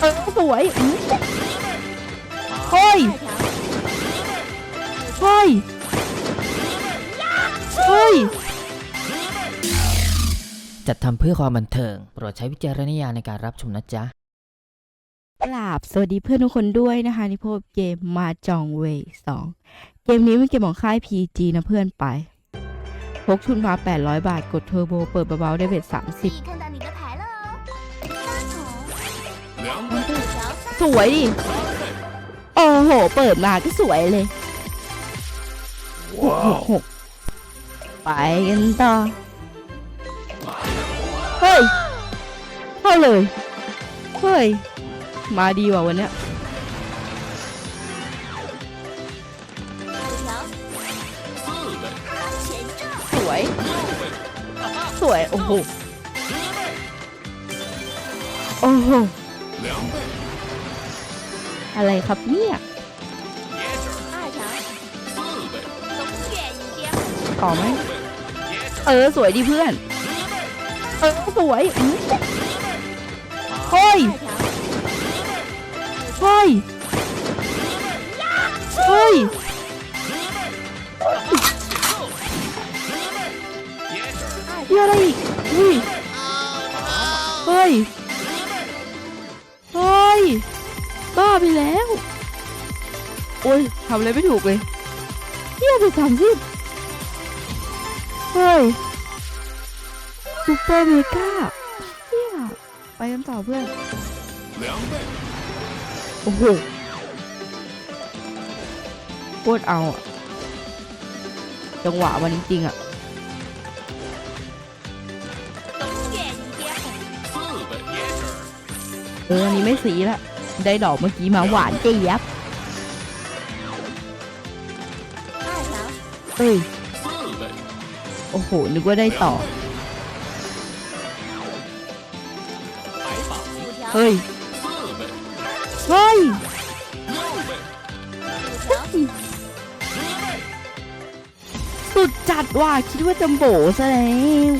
สวยเฮ้ยเฮ้ยเฮ้ย จัดทำเพื่อความบันเทิง โปรดใช้วิจารณญาณในการรับชมนะจ๊ะ กราบสวัสดีเพื่อนทุกคนด้วยนะคะนี่พบเกมมาจองเวย์สองเกมนี้เป็นเกมของค่าย PG นะเพื่อนไปพกชุดมา 800 บาท กดเทอร์โบ เปิดเบาๆได้เบ็ด30 สวยดิ โอ้โห เปิดมาก็สวยเลยว้าวไปกันต่อ เฮ้ย เข้าเลย เฮ้ย มาดีว่ะวันเนี้ยสวย สวย โอ้โห โอ้โห อะไรครับเนี่ย ต่อไหมเออ สวยดีเพื่อน เออ สวยเฮ้ยเฮ้ยเฮ้ยเยอะไรอีกอุ้ยเฮ้ย ไปแล้ว โอ้ยทำอะไรไม่ถูกเลยเฮียไปสามสิบเฮ้ยซูเปอร์เมกาเฮียไปกันต่อเพื่อน โอ้โหโคดเอาจังหวะมันจริงๆอะเอออันนี้ไม่สีล้ว ได้ดอเมื่อกี้มาหวานเจี๊ยบเอ้ย โอ้โห นึกว่าได้ต่อ เฮ้ย เฮ้ย สุดจัดว่ะ คิดว่าจำโบซะแล้ว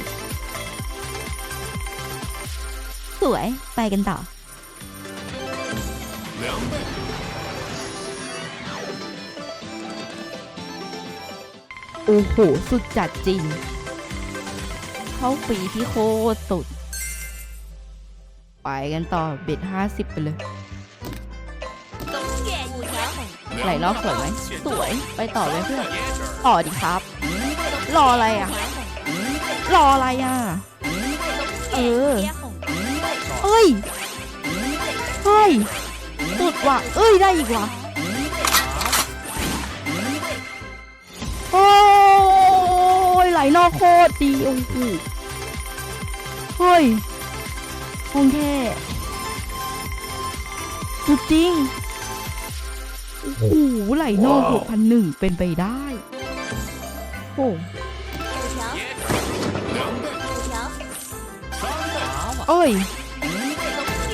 สวย ไปกันต่อ โอ้โห สุดจัดจริง เข้าปีที่โคตรสุด ไปกันต่อเบ็ดห้าสิบไปเลยไหลล้อสวยไหมสวย ไปต่อเลยเพื่อนต่อดิครับ รออะไรอะ รออะไรอะ เออ เอ้ย เฮ้ย ว่า เอ้ยได้อีกว่ะโอ้ยไหลนอกโคตรดีโอ้ยเฮ้ยคงแท้สุดจริงโอ้โหไหลนอกหกพันหนึ่งเป็นไปได้โอ้เอ้ย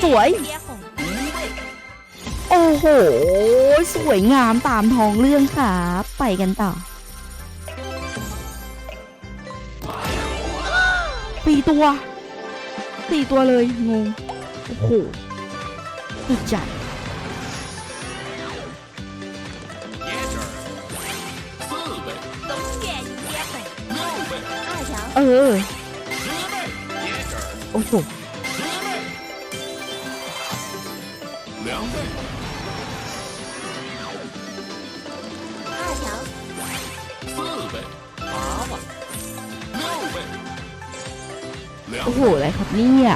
สวย โอ้โห สวยงามตามท้องเรื่องค่ะไปกันต่อปีตัวสี่ตัวเลย งง โอ้โหสุดจัดโอ้โห 点红，二条， เออ โอ้โห 二条， โอ้โห อะไรครับเนี่ย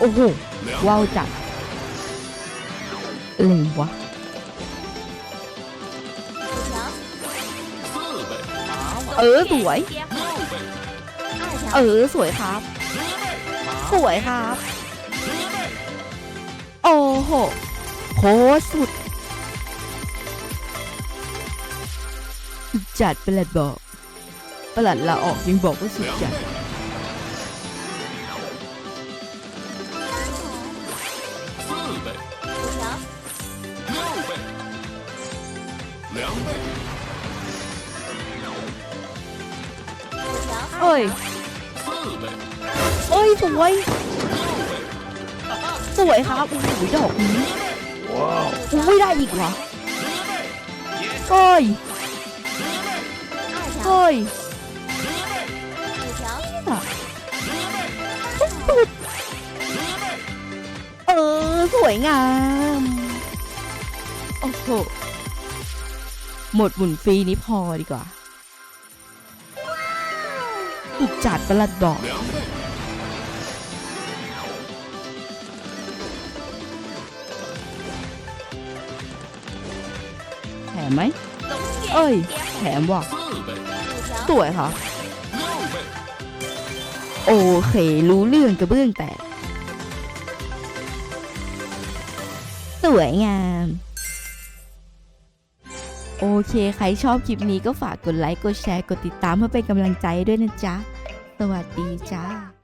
โอ้โห ว้าวจัดอะไรวะ 五条， เออ สวย 一点红，二 เออสวยครับ สวยครับ โอ้โหโคตรสุด จัดประหลัดบอกประหลัดลาออกยังบอกว่าสุดจัดเอ้ย เอ้ยสวย สวยครับโอ้ยดอกนี้อุ้ยได้อีกเหรอโอ้ยโอ้ยเออ สวยงาม โอ้โห หมดหมุนฟรีนี้พอดีกว่า อุกจาดประหลัดบอก แถมไหม เอ้ย แถมว่ะสวยค่ะ โอเค รู้เรื่องกระเบื้องแต่สวยงาม โอเค ใครชอบคลิปนี้ก็ฝากกดไลค์ กดแชร์ กดติดตามเพื่อเป็นกำลังใจด้วยนะจ๊ะ สวัสดีจ้า